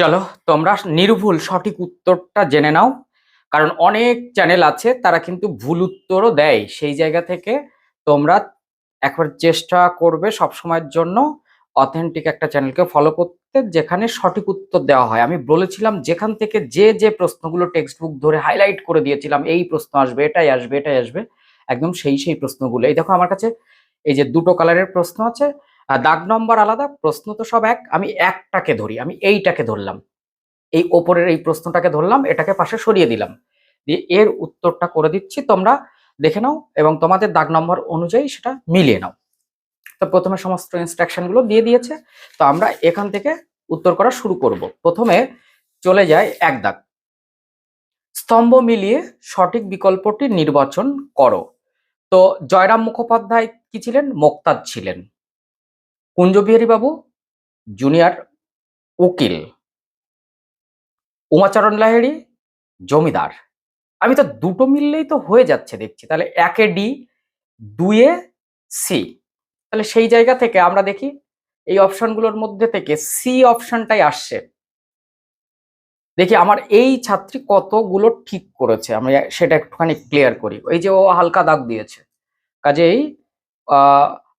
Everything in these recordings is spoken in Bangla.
চলো, তোমরা নির্ভুল সঠিক উত্তরটা জেনে নাও। কারণ অনেক চ্যানেল আছে, তারা কিন্তু ভুল উত্তরও দেয়। সেই জায়গা থেকে তোমরা একবার চেষ্টা করবে সব সময়ের জন্য অথেন্টিক একটা চ্যানেলকে ফলো করতে, যেখানে সঠিক উত্তর দেওয়া হয়। আমি বলেছিলাম, যেখান থেকে যে যে প্রশ্নগুলো টেক্সট বুক ধরে হাইলাইট করে দিয়েছিলাম, এই প্রশ্ন আসবে, এটাই আসবে এটাই আসবে, একদম সেই সেই প্রশ্নগুলো। এই দেখো আমার কাছে এই যে দুটো কালারের প্রশ্ন আছে দাগ নম্বর আলাদা, প্রশ্ন তো সব এক। আমি একটাকে ধরি, আমি এইটাকে ধরলাম। এই ওপরের এই প্রশ্নটাকে ধরলাম, এটাকে পাশে সরিয়ে দিলাম। দিয়ে এর উত্তরটা করে দিচ্ছি, তোমরা দেখে নাও এবং তোমাদের দাগ নম্বর অনুযায়ী সেটা মিলিয়ে নাও। তো প্রথমে সমস্ত ইনস্ট্রাকশনগুলো দিয়ে দিয়েছে। তো আমরা এখান থেকে উত্তর করা শুরু করব। প্রথমে চলে যায় এক দাগ। স্তম্ভ মিলিয়ে সঠিক বিকল্পটি নির্বাচন করো। তো জয়রাম মুখোপাধ্যায় কি ছিলেন? মোক্তাদ ছিলেন। কুঞ্জবিহারী বাবু, জুনিয়র উকিল, উমাচরণ লাহিড়ী, জমিদার। আমি তো দুটো মিললেই তো হয়ে যাচ্ছে দেখছি। তাহলে একে ডি দুয়ে সি। তাহলে সেই জায়গা থেকে আমরা দেখি এই অপশনগুলোর মধ্যে থেকে সি অপশনটাই আসছে। দেখি আমার এই ছাত্রী কতগুলো ঠিক করেছে। আমি সেটা একটুখানি ক্লিয়ার করি। এই যে ও হালকা দাগ দিয়েছে। কাজেই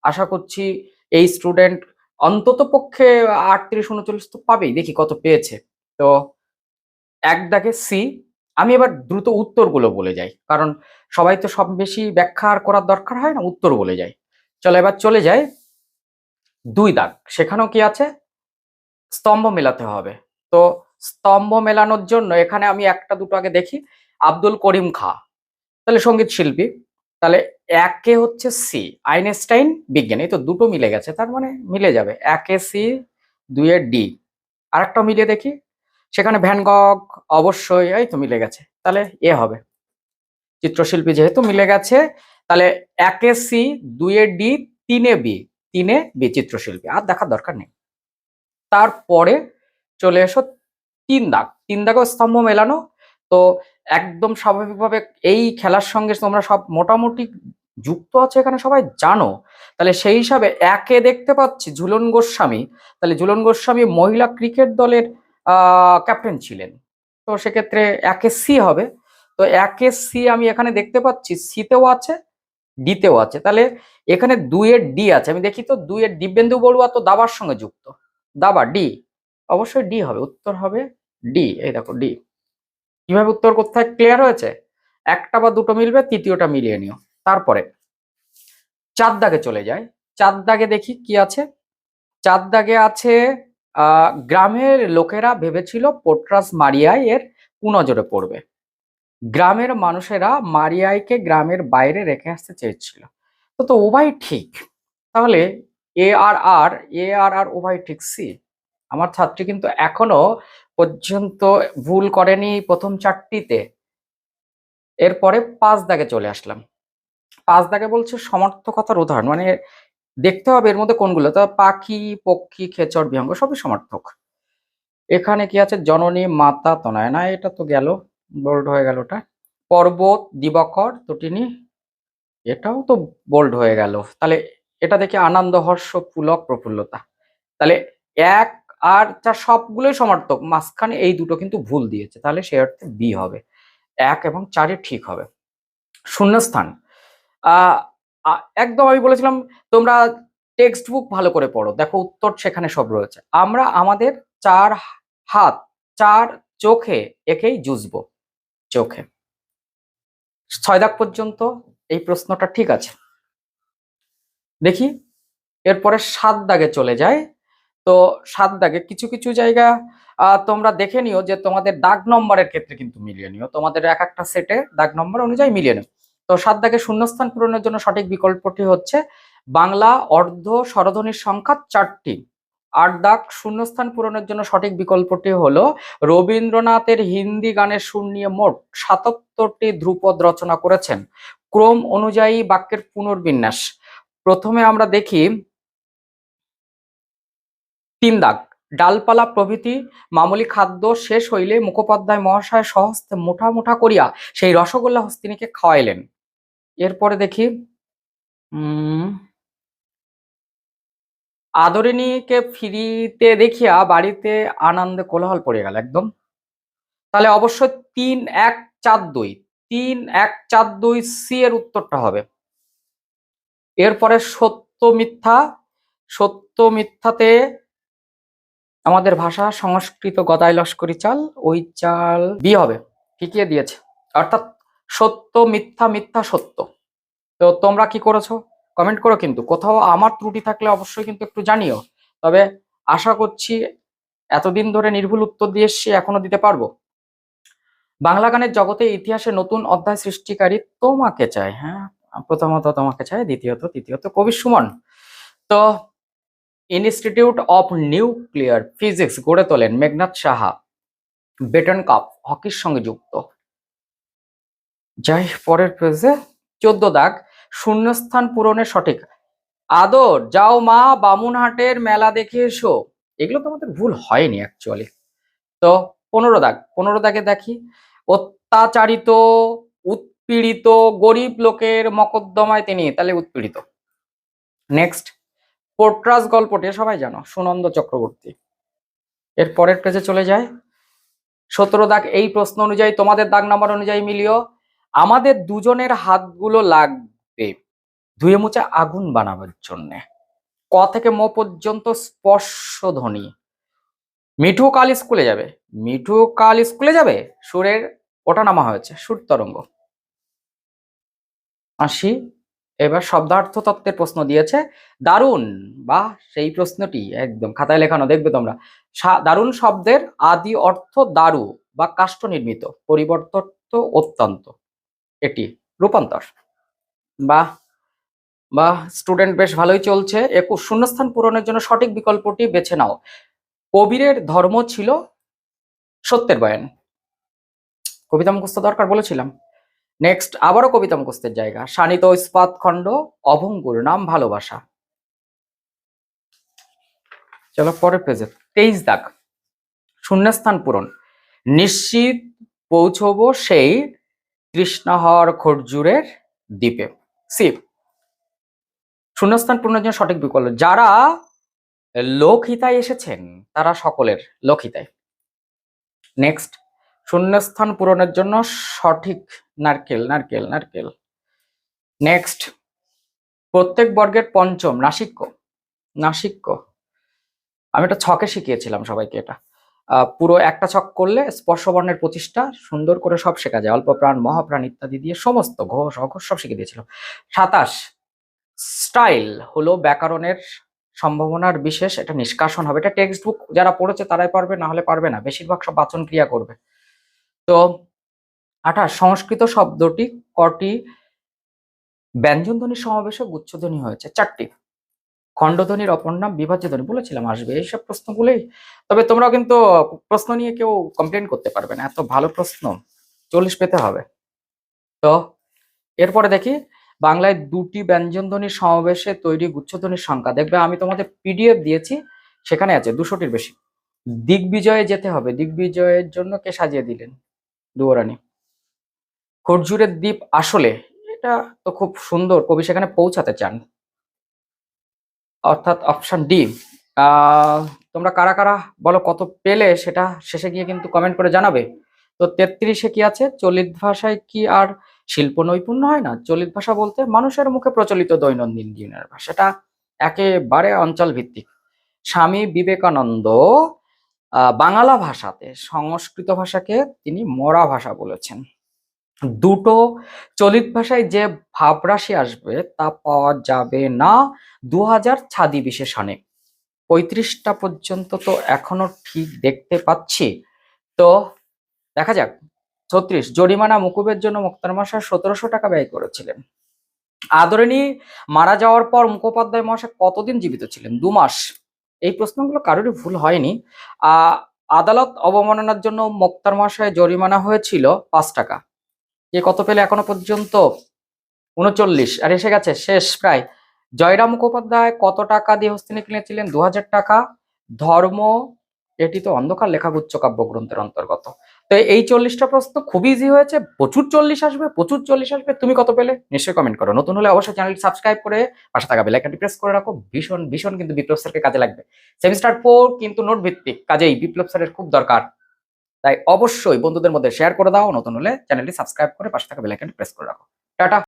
আশা করছি এই স্টুডেন্ট অন্তত পক্ষে আটত্রিশ, উনচল্লিশ তো পাবেই। দেখি কত পেয়েছে। তো এক দাগে সি আমি এবার দ্রুত উত্তরগুলো বলে যাই। কারণ সবাই তো সব বেশি ব্যাখ্যা আর করার দরকার হয় না, উত্তর বলে যাই। চলো এবার চলে যাই। দুই দাগ। সেখানেও কি আছে? স্তম্ভ মেলাতে হবে। তো স্তম্ভ মেলানোর জন্য এখানে আমি একটা দুটো আগে দেখি। আব্দুল করিম খা। তাহলে সংগীত শিল্পী। তাহলে একে হচ্ছে সি আইনস্টাইন, বিজ্ঞান তো দুটো মিলে গেছে, তার মানে মিলে যাবে। একে সি দুয়ে ডি আরেকটা মিলিয়ে দেখি। সেখানে ভ্যানগক অবশ্যই, এই তো মিলে গেছে। তাহলে এ হবে। চিত্রশিল্পী যেহেতু মিলে গেছে, তাহলে একে সি দুয়ে ডি তিনে বি তিনে বি চিত্রশিল্পী। আর দেখার দরকার নেই। তারপরে চলে এসো তিন দাগ। তিন দাগও স্তম্ভ মেলানো। তো একদম স্বাভাবিকভাবে এই খেলার সঙ্গে তোমরা সব মোটামুটি যুক্ত আছে এখানে সবাই? জানো। তাহলে সেই হিসাবে একে দেখতে পাচ্ছি ঝুলন গোস্বামী। তাহলে ঝুলন গোস্বামী মহিলা ক্রিকেট দলের ক্যাপ্টেন ছিলেন। তো সেক্ষেত্রে একে সি হবে। তো একে সি আমি এখানে দেখতে পাচ্ছি সিতেও আছে ডিতেও আছে। তাহলে এখানে দুইয়ের ডি আছে। আমি দেখি তো দুইয়ের দিব্যেন্দু বড়ুয়া তো দাবার সঙ্গে যুক্ত। দাবা ডি অবশ্যই ডি হবে। উত্তর হবে ডি এই দেখো ডি কীভাবে উত্তর কোথায় ক্লিয়ার হয়েছে? একটা বা দুটো মিলবে, তৃতীয়টা মিলিয়ে নিও। তারপরে চার দাগে চলে যায় চার দাগে দেখি কি আছে? চার দাগে আছে গ্রামের লোকেরা ভেবেছিল পোট্রাস মারিয়াই এর কুনজরে পড়বে। গ্রামের মানুষেরা মারিয়াইকে গ্রামের বাইরে রেখে আসতে চেয়েছিল। তো তো উভয় ঠিক। তাহলে এ আর আর, এ আর আর উভয় ঠিক সি? আমার ছাত্রী কিন্তু এখনও পর্যন্ত ভুল করেনি প্রথম চারটিতে। এরপরে পাঁচ দাগে চলে আসলাম। পাঁচ দাগে বলছে সমর্থকতার উদাহরণ মানে দেখতে হবে এর মধ্যে কোনগুলো। তো পাখি, পক্ষী, খেচর, বিহঙ্গ সবই সমর্থক। এখানে কি আছে? জননী, মাতা, তনয়। না, এটা তো গেল বোল্ড হয়ে গেল ওটা। পর্বত, দিবাকর, তটিনী, এটাও তো বোল্ড হয়ে গেল। তাহলে এটা দেখে আনন্দ হর্ষ পুলক, প্রফুল্লতা। তাহলে এক আর চার সবগুলোই সমর্থক। মাঝখানে এই দুটো কিন্তু ভুল দিয়েছে। তাহলে সে অর্থে বি হবে। এক এবং চারে ঠিক হবে। শূন্যস্থান। একদম আমি বলেছিলাম, তোমরা টেক্সট বুক ভালো করে পড়ো। দেখো উত্তর সেখানে সব রয়েছে। আমরা আমাদের চার হাত, চার চোখে একেই জুজবো চোখে। ছয় দাগ পর্যন্ত এই প্রশ্নটা ঠিক আছে। দেখি। এরপরে সাত দাগে চলে যায়। তো সাত দাগে কিছু কিছু জায়গা তোমরা দেখে নিও যে তোমাদের দাগ নম্বরের ক্ষেত্রে কিন্তু মিলিয়ে নিও। তোমাদের এক একটা সেটে দাগ নম্বর অনুযায়ী মিলিয়ে নিও। তো সাত দাগে শূন্যস্থান পূরণের জন্য সঠিক বিকল্পটি হচ্ছে বাংলা অর্ধ স্বরধ্বনির সংখ্যা চারটি। আট দাগ শূন্যস্থান পূরণের জন্য সঠিক বিকল্পটি হলো রবীন্দ্রনাথের হিন্দি গানের সুর নিয়ে মোট সাতাত্তরটি ধ্রুপদ রচনা করেছেন। ক্রম অনুযায়ী বাক্যের পুনর্বিন্যাস। প্রথমে আমরা দেখি তিন দাগ। ডালপালা প্রভৃতি মামুলি খাদ্য শেষ হইলে মুখোপাধ্যায় মহাশয় সহস্তে মুঠা মুঠা করিয়া সেই রসগোল্লা হস্তিনীকে খাওয়াইলেন। এরপরে দেখি আদরিণীকে ফিরিতে দেখিয়া বাড়িতে আনন্দে কোলাহল পড়ে গেল একদম। তাহলে অবশ্যই তিন এক চার দুই, তিন এক চার দুই সি এর উত্তরটা হবে। এরপরে সত্য মিথ্যা, সত্য মিথ্যাতে আমাদের ভাষা সংস্কৃত গদাই লস্করি চাল, ওই চাল বি হবে, ঠিকই দিয়েছে। অর্থাৎ সত্য মিথ্যা মিথ্যা সত্য। তো তোমরা কি করেছ? কমেন্ট করো কিন্তু। কোথাও আমার ত্রুটি থাকলে অবশ্যই কিন্তু একটু জানিও। তবে আশা করছি এতদিন ধরে নির্ভুল উত্তর দিয়ে এসছি এখনও দিতে পারব। বাংলা গানের জগতে ইতিহাসে নতুন অধ্যায় সৃষ্টিকারী তোমাকে চাই হ্যাঁ? প্রথমত তোমাকে চাই, দ্বিতীয়ত, তৃতীয়ত কবি সুমন। তো ইনস্টিটিউট অফ নিউক্লিয়ার ফিজিক্স গড়ে তোলেন মেঘনাথ সাহা। বেটন কাপ হকির সঙ্গে যুক্ত। যাই, পরের পেজে চোদ্দ দাগ, শূন্যস্থান পূরণের সঠিক। আদর, যাও মা, বামুনহাটের মেলা দেখে এসো। এগুলো তো আমাদের ভুল হয়নি অ্যাকচুয়ালি তো পনেরো দাগ, পনেরো দাগে দেখি। অত্যাচারিত, উৎপীড়িত, গরিব লোকের মকদ্দমায় তিনি, তাহলে উৎপীড়িত। নেক্সট পোর্ট্রাস গল্পটি সবাই জানো, সুনন্দ চক্রবর্তী। এর পরের পেজে চলে যায়। সতেরো দাগ, এই প্রশ্ন অনুযায়ী তোমাদের দাগ নাম্বার অনুযায়ী মিলিও, আমাদের দুজনের হাতগুলো লাগবে। ধুয়ে মুছে আগুন বানাবার জন্যে। ক থেকে ম পর্যন্ত স্পর্শ ধ্বনি মিঠু কাল স্কুলে যাবে। মিঠু কাল স্কুলে যাবে? সুরের ওটা নামা হয়েছে, সুর তরঙ্গ। আসি এবার শব্দার্থ তত্ত্বের প্রশ্ন দিয়েছে, দারুণ বা সেই প্রশ্নটি একদম খাতায় লেখানো, দেখবে তোমরা। দারুণ শব্দের আদি অর্থ দারু বা কাষ্ঠ নির্মিত পরিবর্তন অত্যন্ত। এটি রূপান্তর। বা বা, স্টুডেন্ট বেশ ভালোই চলছে। একুশ, শূন্যস্থান পূরণের জন্য সঠিক বিকল্পটি বেছে নাও। কবিরের ধর্ম ছিল সত্যের বয়ান। কবিতা মুখস্থ দরকার বলেছিলাম। নেক্সট আবারও কবিতা মুখস্থের জায়গা। শানিত ইস্পাত খণ্ড, অভঙ্গুর নাম ভালোবাসা। চলো পরের পেজে তেইশ দাগ। শূন্যস্থান পূরণ। নিশ্চিত পৌঁছবো সেই কৃষ্ণহর খরজুরের দ্বীপে। সি। শূন্যস্থান পূরণের জন্য সঠিক বিকল্প। যারা লোকহিতায় এসেছেন, তারা সকলের লোকহিতায়। নেক্সট শূন্যস্থান পূরণের জন্য সঠিক নারকেল নারকেল নারকেল। নেক্সট প্রত্যেক বর্গের পঞ্চম নাসিক্য। নাসিক্য। আমি এটা ছকে শিখিয়েছিলাম সবাইকে এটা। পুরো একটা ছক করলে স্পর্শবর্ণের প্রতিষ্ঠা সুন্দর করে সব শেখা যায়। অল্প প্রাণ মহাপ্রাণ ইত্যাদি দিয়ে সমস্ত ঘোষ অঘোষ সব শিখিয়ে দিয়েছিল। সাতাশ, স্টাইল হলো ব্যাকরণের সম্ভাবনার বিশেষ এটা নিষ্কাশন হবে। এটা টেক্সট বুক যারা পড়েছে তারাই পারবে, না হলে পারবে না। বেশিরভাগ সব বাচন ক্রিয়া করবে। আঠাশ, সংস্কৃত শব্দটি কটি? ব্যঞ্জনধ্বনির সমাবেশে গুচ্ছধ্বনি হয়েছে চারটি। খণ্ডধ্বনির অপর নাম বিভাজ্য ধ্বনি বলেছিলাম, আসবে এইসব প্রশ্নগুলোই। তবে তোমরা কিন্তু প্রশ্ন নিয়ে কেউ কমপ্লেন করতে পারবে না, এত ভালো প্রশ্ন, চল্লিশ পেতে হবে। তো এরপরে দেখি, বাংলায় দুটি ব্যঞ্জনধ্বনির সমাবেশে তৈরি গুচ্ছধ্বনির সংখ্যা। দেখবে আমি তোমাদের পিডিএফ দিয়েছি, সেখানে আছে দুশোটির বেশি। দিগ্বিজয়ে যেতে হবে, দিগ্বিজয়ের জন্য কে সাজিয়ে দিলেন? দুয়ারানি খরজুরের দ্বীপ আসলে এটা তো খুব সুন্দর কবি সেখানে পৌঁছাতে চান। অর্থাৎ অপশন ডি তোমরা কারা কারা বলো কত পেলে সেটা শেষে গিয়ে কিন্তু কমেন্ট করে জানাবে। তো তেত্রিশে কি আছে? চলিত ভাষায় কি আর শিল্প নৈপুণ্য হয় না? চলিত ভাষা বলতে মানুষের মুখে প্রচলিত দৈনন্দিন জীবনের ভাষাটা একেবারে অঞ্চল ভিত্তিক স্বামী বিবেকানন্দ বাংলা ভাষাতে, সংস্কৃত ভাষাকে তিনি মরা ভাষা বলেছেন। দুটো চলিত ভাষায় যে ভাবরাশি আসবে তা পাওয়া যাবে না দু হাজার ছাদি বিশেষণে। পঁয়ত্রিশটা পর্যন্ত তো এখনও ঠিক দেখতে পাচ্ছি। তো দেখা যাক, ছত্রিশ, জরিমানা মুকুবের জন্য মুক্তার মশাই সতেরোশো টাকা ব্যয় করেছিলেন। আদরিণী মারা যাওয়ার পর মুখোপাধ্যায় মহাশয় কতদিন জীবিত ছিলেন? দু মাস। এই প্রশ্নগুলো কারোরই ভুল হয়নি। আদালত অবমাননার জন্য মোক্তার মহাশয় জরিমানা হয়েছিল পাঁচ টাকা। কে কত পেলে এখনও পর্যন্ত? উনচল্লিশ। আর এসে গেছে, শেষ প্রায়। জয়রাম মুখোপাধ্যায় কত টাকা দিয়ে হস্তিনী কিনেছিলেন? দু হাজার টাকা। ধর্ম, এটি তো অন্ধকার লেখাগুচ্ছ কাব্যগ্রন্থের অন্তর্গত। তো এই চল্লিশটা প্রশ্ন খুবই ইজি হয়েছে। প্রচুর চল্লিশ আসবে, প্রচুর চল্লিশ আসবে। তুমি কত পেলে? নিশ্চয়ই কমেন্ট করো। নতুন হলে অবশ্যই চ্যানেলটি সাবস্ক্রাইব করে পাশে থাকা বেলাইকানটি প্রেস করে রাখো। ভীষণ ভীষণ কিন্তু বিপ্লব স্যারকে কাজে লাগবে। সেমিস্টার ফোর কিন্তু নোট ভিত্তিক, কাজেই বিপ্লব স্যারের খুব দরকার। তাই অবশ্যই বন্ধুদের মধ্যে শেয়ার করে দাও। নতুন হলে চ্যানেলটি সাবস্ক্রাইব করে পাশে থাকা বেলাইকানটি প্রেস করে রাখো। টাটা!